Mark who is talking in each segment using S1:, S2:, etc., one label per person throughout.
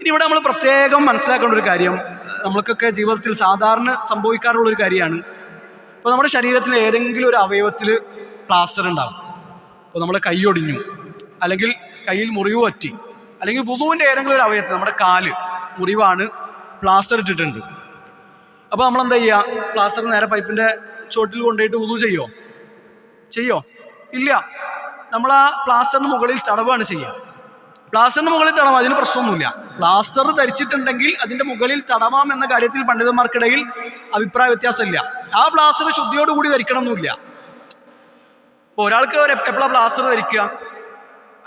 S1: ഇനി ഇവിടെ നമ്മൾ പ്രത്യേകം മനസ്സിലാക്കേണ്ട ഒരു കാര്യം നമ്മൾക്കൊക്കെ ജീവിതത്തിൽ സാധാരണ സംഭവിക്കാറുള്ള ഒരു കാര്യമാണ്. ഇപ്പോൾ നമ്മുടെ ശരീരത്തിൽ ഏതെങ്കിലും ഒരു അവയവത്തിൽ പ്ലാസ്റ്റർ ഉണ്ടാവും. ഇപ്പോൾ നമ്മുടെ കൈ ഒടിഞ്ഞു അല്ലെങ്കിൽ കയ്യിൽ മുറിവ് പറ്റി അല്ലെങ്കിൽ വുതുവിന്റെ ഏതെങ്കിലും ഒരു അവയവത്തിൽ നമ്മുടെ കാൽ മുറിവാണ് പ്ലാസ്റ്റർ ഇട്ടിട്ടുണ്ട്. അപ്പോൾ നമ്മൾ എന്താ ചെയ്യുക പ്ലാസ്റ്റർ നേരെ പൈപ്പിന്റെ ചോട്ടിൽ കൊണ്ടുപോയിട്ട് വുതു ചെയ്യോ? ചെയ്യോ? ഇല്ല. നമ്മൾ ആ പ്ലാസ്റ്ററിന് മുകളിൽ തടവാണ് ചെയ്യുക പ്ലാസ്റ്ററിന് മുകളിൽ തടവാം അതിന് പ്രശ്നമൊന്നുമില്ല. പ്ലാസ്റ്റർ ധരിച്ചിട്ടുണ്ടെങ്കിൽ അതിന്റെ മുകളിൽ തടവാം എന്ന കാര്യത്തിൽ പണ്ഡിതന്മാർക്കിടയിൽ അഭിപ്രായ വ്യത്യാസമില്ല. ആ പ്ലാസ്റ്റർ ശുദ്ധിയോടുകൂടി ധരിക്കണമെന്നില്ല. എന്നില്ല ഒരാൾക്ക് ഒരു എപ്പോഴാണ് പ്ലാസ്റ്റർ ധരിക്കുക?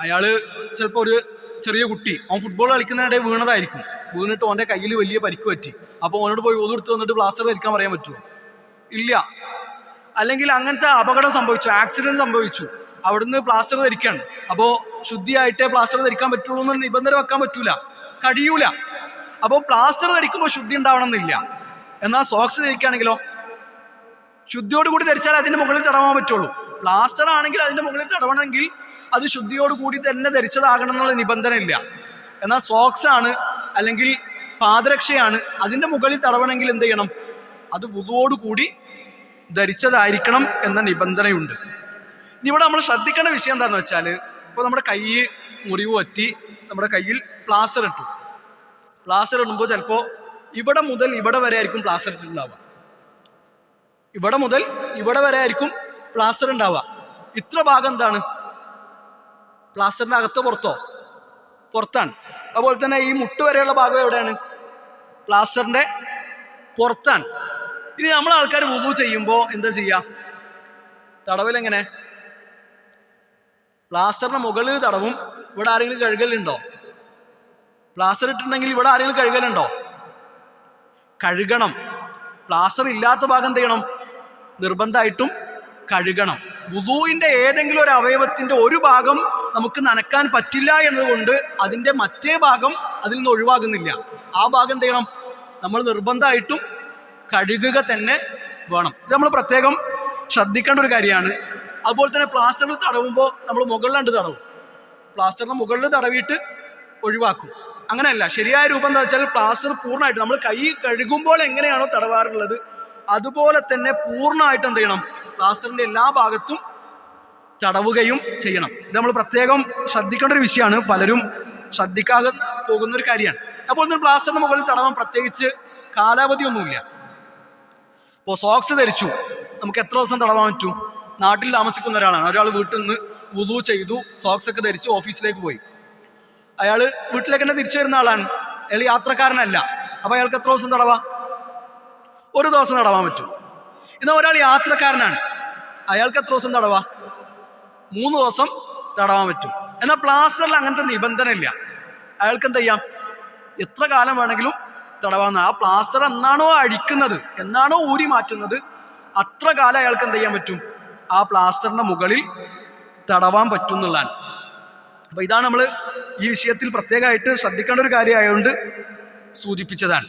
S1: അയാൾ ചിലപ്പോൾ ഒരു ചെറിയ കുട്ടി അവൻ ഫുട്ബോൾ കളിക്കുന്നതിനിടെ വീണതായിരിക്കും. വീണിട്ട് അവന്റെ കയ്യിൽ വലിയ പരിക്ക് പറ്റി. അപ്പോൾ അവനോട് പോയി ഒതെടുത്ത് വന്നിട്ട് പ്ലാസ്റ്റർ ധരിക്കാൻ പറയാൻ പറ്റുമോ ഇല്ല. അല്ലെങ്കിൽ അങ്ങനത്തെ അപകടം സംഭവിച്ചു ആക്സിഡന്റ് സംഭവിച്ചു. അവിടുന്ന് പ്ലാസ്റ്റർ ധരിക്കാണ്. അപ്പോൾ ശുദ്ധിയായിട്ടേ പ്ലാസ്റ്റർ ധരിക്കാൻ പറ്റുള്ളൂ എന്ന് നിബന്ധന വെക്കാൻ പറ്റൂല. കഴിയൂല. അപ്പോൾ പ്ലാസ്റ്റർ ധരിക്കുമ്പോൾ ശുദ്ധി ഉണ്ടാവണം എന്നില്ല എന്നാൽ സോക്സ് ധരിക്കുകയാണെങ്കിലോ ശുദ്ധിയോട് കൂടി ധരിച്ചാൽ അതിന്റെ മുകളിൽ തടവാൻ പറ്റുള്ളൂ. പ്ലാസ്റ്റർ ആണെങ്കിൽ അതിന്റെ മുകളിൽ തടവണമെങ്കിൽ അത് ശുദ്ധിയോട് കൂടി തന്നെ ധരിച്ചതാകണം എന്നുള്ള നിബന്ധന ഇല്ല. എന്നാൽ സോക്സ് ആണ് അല്ലെങ്കിൽ പാദരക്ഷയാണ് അതിന്റെ മുകളിൽ തടവണമെങ്കിൽ എന്ത് ചെയ്യണം? അത് വുതുവോട് കൂടി ധരിച്ചതായിരിക്കണം എന്ന നിബന്ധനയുണ്ട്. ഇവിടെ നമ്മൾ ശ്രദ്ധിക്കേണ്ട വിഷയം എന്താണെന്ന് വെച്ചാൽ ഇപ്പോൾ നമ്മുടെ കൈ മുറിവ് പറ്റി നമ്മുടെ കയ്യിൽ പ്ലാസ്റ്റർ ഇട്ടു. പ്ലാസ്റ്റർ ഇടുമ്പോൾ ചിലപ്പോൾ ഇവിടെ മുതൽ ഇവിടെ വരെ ആയിരിക്കും പ്ലാസ്റ്റർ ഇട്ടിട്ടുണ്ടാവുക. ഇവിടെ മുതൽ ഇവിടെ വരെ ആയിരിക്കും പ്ലാസ്റ്റർ ഉണ്ടാവുക ഇത്ര ഭാഗം എന്താണ്? പ്ലാസ്റ്ററിന്റെ അകത്തോ പുറത്തോ? പുറത്താണ്. അതുപോലെ തന്നെ ഈ മുട്ട് വരെയുള്ള ഭാഗം എവിടെയാണ്? പ്ലാസ്റ്ററിന്റെ പുറത്താണ്. ഇത് നമ്മൾ ആൾക്കാർ വുബു ചെയ്യുമ്പോൾ എന്താ ചെയ്യുക തടവൽ എങ്ങനെ പ്ലാസ്റ്ററിന്റെ മുകളിൽ തടവും. ഇവിടെ ആരെങ്കിലും കഴുകലുണ്ടോ? പ്ലാസ്റ്റർ ഇട്ടിട്ടുണ്ടെങ്കിൽ ഇവിടെ ആരെങ്കിലും കഴുകലുണ്ടോ? കഴുകണം. പ്ലാസ്റ്റർ ഇല്ലാത്ത ഭാഗം എന്ത് ചെയ്യണം? നിർബന്ധമായിട്ടും കഴുകണം. വുതുവിന്റെ ഏതെങ്കിലും ഒരു അവയവത്തിന്റെ ഒരു ഭാഗം നമുക്ക് നനക്കാൻ പറ്റില്ല എന്നതുകൊണ്ട് അതിന്റെ മറ്റേ ഭാഗം അതിൽ നിന്ന് ഒഴിവാകുന്നില്ല. ആ ഭാഗം എന്ത് ചെയ്യണം? നമ്മൾ നിർബന്ധമായിട്ടും കഴുകുക തന്നെ വേണം. ഇത് നമ്മൾ പ്രത്യേകം ശ്രദ്ധിക്കേണ്ട ഒരു കാര്യമാണ്. അതുപോലെ തന്നെ പ്ലാസ്റ്ററിൽ തടവുമ്പോൾ നമ്മൾ മുകളിലുണ്ട് തടവും. പ്ലാസ്റ്ററിന് മുകളിൽ തടവിയിട്ട് ഒഴിവാക്കും. അങ്ങനെയല്ല ശരിയായ രൂപം എന്താ വെച്ചാൽ പ്ലാസ്റ്റർ പൂർണമായിട്ട് നമ്മൾ കൈ കഴുകുമ്പോൾ എങ്ങനെയാണോ തടവാറുള്ളത് അതുപോലെ തന്നെ പൂർണമായിട്ട് എന്ത് ചെയ്യണം? പ്ലാസ്റ്ററിന്റെ എല്ലാ ഭാഗത്തും തടവുകയും ചെയ്യണം. ഇത് നമ്മൾ പ്രത്യേകം ശ്രദ്ധിക്കേണ്ട ഒരു വിഷയമാണ്. പലരും ശ്രദ്ധിക്കാതെ പോകുന്ന ഒരു കാര്യമാണ്. അപ്പോൾ തന്നെ പ്ലാസ്റ്ററിന് മുകളിൽ തടവാൻ പ്രത്യേകിച്ച് കാലാവധി ഒന്നുമില്ല ഇപ്പോൾ സോക്സ് ധരിച്ചു. നമുക്ക് എത്ര ദിവസം തടവാൻ പറ്റും? നാട്ടിൽ താമസിക്കുന്ന ഒരാളാണ്. ഒരാൾ വീട്ടിൽ നിന്ന് വുതു ചെയ്തു സോക്സ് ഒക്കെ ധരിച്ച് ഓഫീസിലേക്ക് പോയി. അയാൾ വീട്ടിലേക്ക് തന്നെ തിരിച്ചു വരുന്ന ആളാണ്. അയാൾ യാത്രക്കാരനല്ല. അപ്പൊ അയാൾക്ക് എത്ര ദിവസം തടവാ? ഒരു ദിവസം തടവാൻ പറ്റും. എന്നാൽ ഒരാൾ യാത്രക്കാരനാണ്. അയാൾക്ക് എത്ര ദിവസം തടവാ? മൂന്ന് ദിവസം തടവാൻ പറ്റും. എന്നാൽ പ്ലാസ്റ്ററിൽ അങ്ങനത്തെ നിബന്ധന ഇല്ല അയാൾക്ക് എന്ത് ചെയ്യാം? എത്ര കാലം വേണമെങ്കിലും തടവാന്ന് ആ പ്ലാസ്റ്റർ എന്നാണോ അഴിക്കുന്നത് എന്നാണോ ഊരി മാറ്റുന്നത് അത്ര കാലം അയാൾക്ക് എന്ത് ചെയ്യാൻ പറ്റും? ആ പ്ലാസ്റ്ററിന്റെ മുകളിൽ തടവാൻ പറ്റും എന്നുള്ളതാണ് അപ്പൊ ഇതാണ് നമ്മൾ ഈ വിഷയത്തിൽ പ്രത്യേകമായിട്ട് ശ്രദ്ധിക്കേണ്ട ഒരു കാര്യമായതുകൊണ്ട് സൂചിപ്പിച്ചതാണ്.